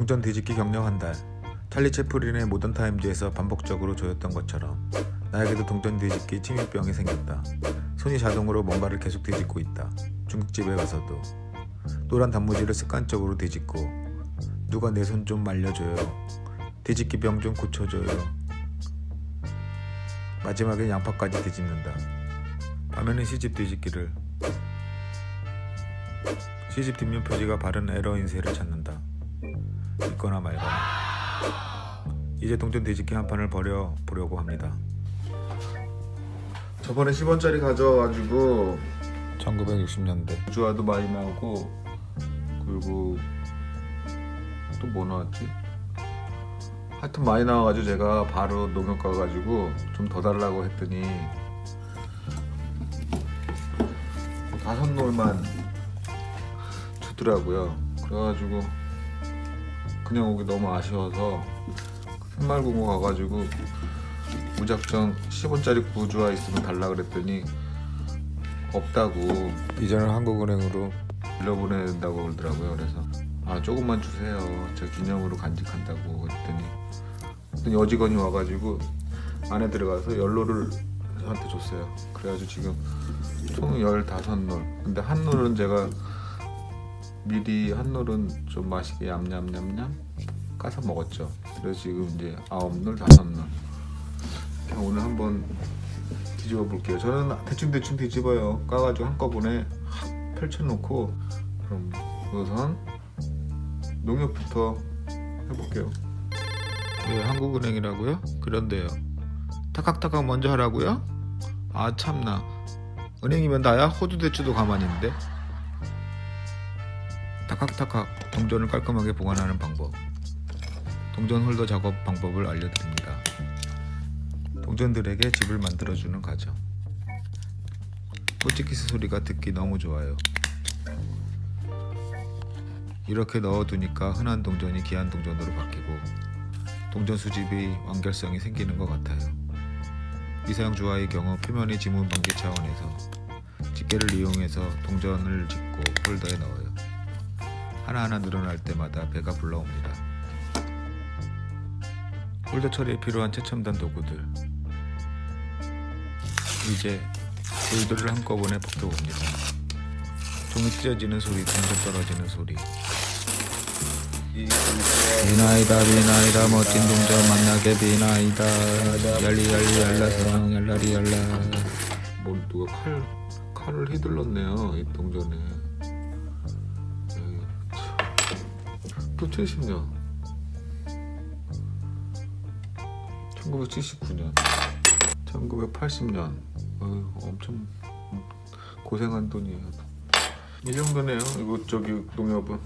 동전 뒤집기 경력 한 달. 찰리 채플린의 모던 타임즈에서 반복적으로 조였던 것처럼 나에게도 동전 뒤집기 침입병이 생겼다. 손이 자동으로 뭔가를 계속 뒤집고 있다. 중국집에 가서도 노란 단무지를 습관적으로 뒤집고 누가 내 손 좀 말려줘요. 뒤집기 병 좀 고쳐줘요. 마지막엔 양파까지 뒤집는다. 밤에는 시집 뒤집기를 시집 뒷면 표지가 바른 에러 인쇄를 찾는다. 있거나 말거나. 이제 동전 뒤집기 한 판을 버려 보려고 합니다. 저번에 10원짜리 가져와가지고 1960년대 주화도 많이 나오고 그리고 또 뭐 나왔지? 하여튼 많이 나와가지고 제가 바로 농협 가가지고 좀 더 달라고 했더니 다섯 놀만 주더라고요. 그래가지고 그냥 오기 너무 아쉬워서 새말공고 가가지고 무작정 10원짜리 구주화 있으면 달라 그랬더니 없다고 이전을 한국은행으로 빌려보내야 된다고 그러더라고요. 그래서 아 조금만 주세요. 저 기념으로 간직한다고 어떤 여직원이 와가지고 안에 들어가서 연로를 저한테 줬어요. 그래가지고 지금 총 15놀. 근데 한 놀은 제가 미리 한 놀은 좀 맛있게 얌얌얌얌 까서 먹었죠. 그래서 지금 이제 아홉 놀, 다섯 놀. 오늘 한번 뒤집어 볼게요. 저는 대충 대충 뒤집어요. 까가지고 한꺼번에 확 펼쳐놓고 그럼 우선 농협부터 해볼게요. 왜 한국은행이라고요? 그런데요. 타각타각 먼저 하라고요? 아 참나. 은행이면 나야 호주 대출도 가만히 있는데. 타각타각 동전을 깔끔하게 보관하는 방법. 동전 홀더 작업 방법을 알려드립니다. 동전들에게 집을 만들어주는 과정. 호치키스 소리가 듣기 너무 좋아요. 이렇게 넣어두니까 흔한 동전이 귀한 동전으로 바뀌고 동전 수집이 완결성이 생기는 것 같아요. 미사용 주화의 경우 표면의 지문 방지 차원에서 집게를 이용해서 동전을 짚고 홀더에 넣어요. 하나하나 늘어날 때마다 배가 불러옵니다. 홀더 처리에 필요한 최첨단 도구들. 이제 돌들을 한꺼번에 벗겨봅니다. 종이 찢어지는 소리, 동전 떨어지는 소리. 비나이다 비나이다 멋진 동전 만나게 비나이다 열리 열리 열라성 열라리 열라 뭘 누가 칼 칼을 휘둘렀네요 이 동전에. 1970년. 1979년. 1980년. 어휴, 엄청 고생한 돈이에요. 이 정도네요. 이거 저기 농협은.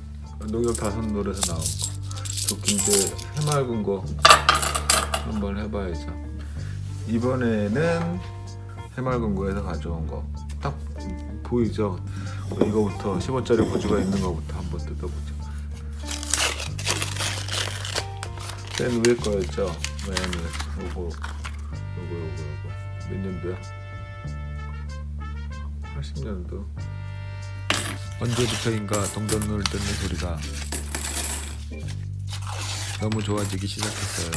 농협 다섯 노래서 나온 거. 좋긴 이제 해맑은 거 한번 해봐야죠. 이번에는 해맑은 거에서 가져온 거 딱 보이죠? 이거부터 10원짜리 고주가 있는 거부터 한번 뜯어보죠. 맨 위에 거였죠? 맨 위에. 요거, 요거, 요거, 요거. 몇 년도야? 80년도. 언제부터인가 동전을 듣는 소리가 너무 좋아지기 시작했어요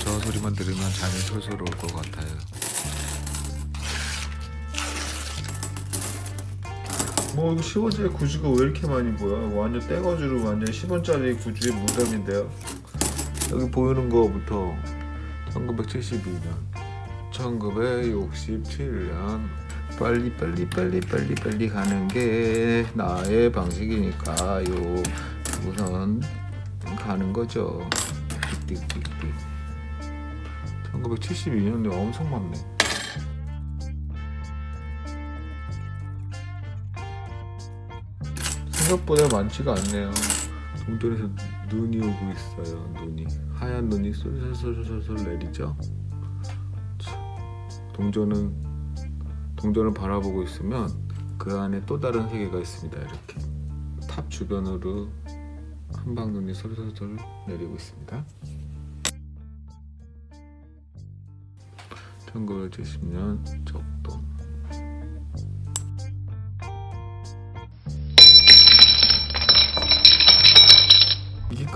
저 소리만 들으면 잠이 솔솔 올 것 같아요 뭐 이거 10원짜리 구주가 왜 이렇게 많이 보여? 완전 떼거지로 완전 10원짜리 구주의 무덤인데요. 여기 보이는 거부터 1972년, 1967년 빨리 빨리 빨리 빨리 빨리 가는 게 나의 방식이니까요. 우선 가는 거죠. 띡띡띡. 1972년에 엄청 많네. 생각보다 많지가 않네요. 동전에서 눈이 오고 있어요. 눈이 하얀 눈이 솔솔솔솔솔 내리죠. 참, 동전은 동전을 바라보고 있으면 그 안에 또 다른 세계가 있습니다. 이렇게 탑 주변으로 한방 눈이 솔솔솔 내리고 있습니다. 1970년 적동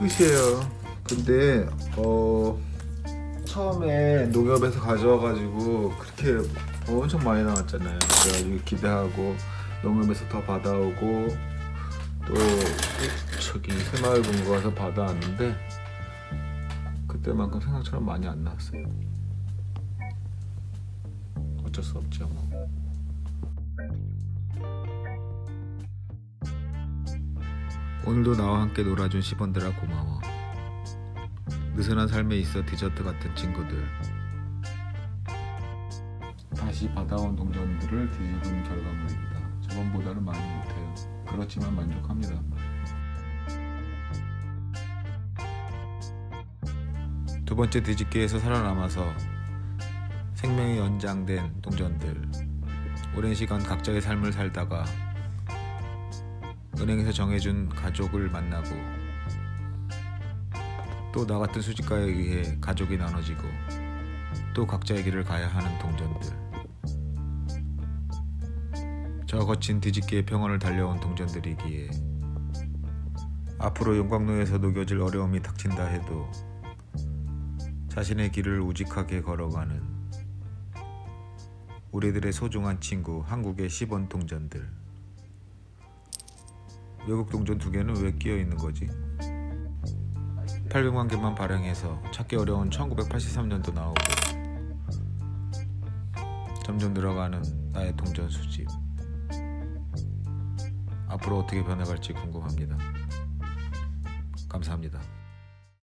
끝이에요. 근데 어 처음에 농협에서 가져와가지고 그렇게 엄청 많이 나왔잖아요. 그래가지고 기대하고 농협에서 더 받아오고 또 저기 새마을 본거 가서 받아왔는데 그때만큼 생각처럼 많이 안 나왔어요. 어쩔 수 없죠 뭐. 오늘도 나와 함께 놀아준 10원들아 고마워. 느슨한 삶에 있어 디저트 같은 친구들. 다시 받아온 동전들을 뒤집은 결과물입니다. 저번보다는 많이 못해요. 그렇지만 만족합니다. 두 번째 뒤집기에서 살아남아서 생명이 연장된 동전들. 오랜 시간 각자의 삶을 살다가 은행에서 정해준 가족을 만나고 또 나 같은 수집가에 의해 가족이 나눠지고 또 각자의 길을 가야 하는 동전들. 저 거친 뒤집기의 평원을 달려온 동전들이기에 앞으로 용광로에서 녹여질 어려움이 닥친다 해도 자신의 길을 우직하게 걸어가는 우리들의 소중한 친구 한국의 10원 동전들 외국 동전 두 개는 왜 끼어 있는 거지? 800만 개만 발행해서 찾기 어려운 1983년도 나오고 점점 늘어가는 나의 동전 수집 앞으로 어떻게 변해갈지 궁금합니다. 감사합니다.